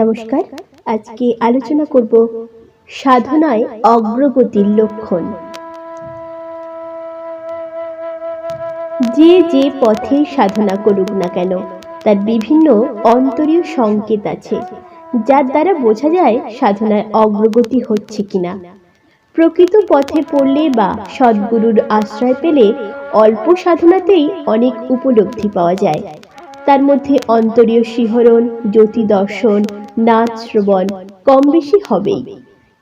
নমস্কার। আজকে আলোচনা করব সাধনায় অগ্রগতির লক্ষণ। যে যে পথে সাধনা করুক না কেন, তার বিভিন্ন অন্তরীয় সংকেত আছে, যার দ্বারা বোঝা যায় সাধনায় অগ্রগতি হচ্ছে কিনা। প্রকৃত পথে পড়লে বা সদ্গুরুর আশ্রয় পেলে অল্প সাধনাতেই অনেক উপলব্ধি পাওয়া যায়। তার মধ্যে অন্তরীয় শিহরণ, জ্যোতি দর্শন নাচ শ্রবণ কম বেশি হবেই।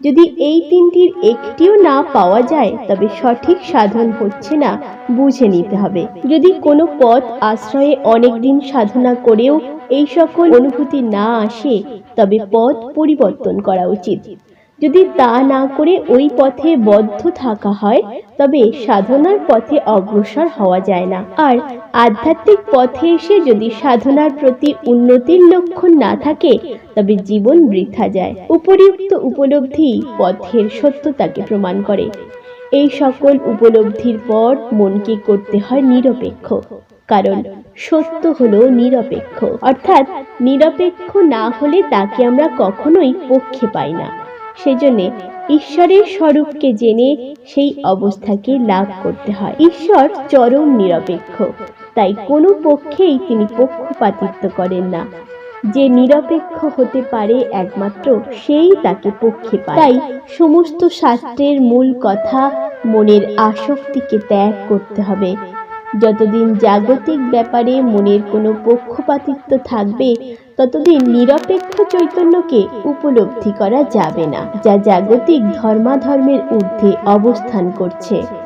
যদি এই তিনটির একটিও না পাওয়া যায়, তবে সঠিক সাধন হচ্ছে না, বুঝে নিতে হবে। যদি কোনো পথ আশ্রয়ে অনেকদিন সাধনা করেও এই সকল অনুভূতি না আসে, তবে পথ পরিবর্তন করা উচিত। যদি তা না করে ওই পথে বদ্ধ থাকা হয়, তবে সাধনার পথে অগ্রসর হওয়া যায় না। আর আধ্যাত্মিক পথে এসে যদি সাধনার প্রতি উন্নতির লক্ষণ না থাকে, তবে জীবন বৃথা যায়। উপরিউক্ত উপলব্ধি পথের সত্যতাকে প্রমাণ করে। এই সকল উপলব্ধির পর মনকে করতে হয় নিরপেক্ষ। কারণ সত্য হলো নিরপেক্ষ। অর্থাৎ নিরপেক্ষ না হলে তাকে আমরা কখনোই পক্ষে পাই না। সেজন্যে ঈশ্বরের স্বরূপকে জেনে সেই অবস্থাকে লাভ করতে হয়। ঈশ্বর চরম নিরপেক্ষ, তাই কোনো পক্ষেই তিনি পক্ষপাতিত্ব করেন না। যে নিরপেক্ষ হতে পারে একমাত্র, সেই তাকে পক্ষে পায়। তাই সমস্ত শাস্ত্রের মূল কথা মনের আসক্তিকে ত্যাগ করতে হবে। যতদিন জাগতিক ব্যাপারে মনের কোনো পক্ষপাতিত্ব থাকবে, ততদিন নিরপেক্ষ চৈতন্যকে উপলব্ধি করা যাবে না, যা জাগতিক ধর্মাধর্মের ঊর্ধ্বে অবস্থান করছে।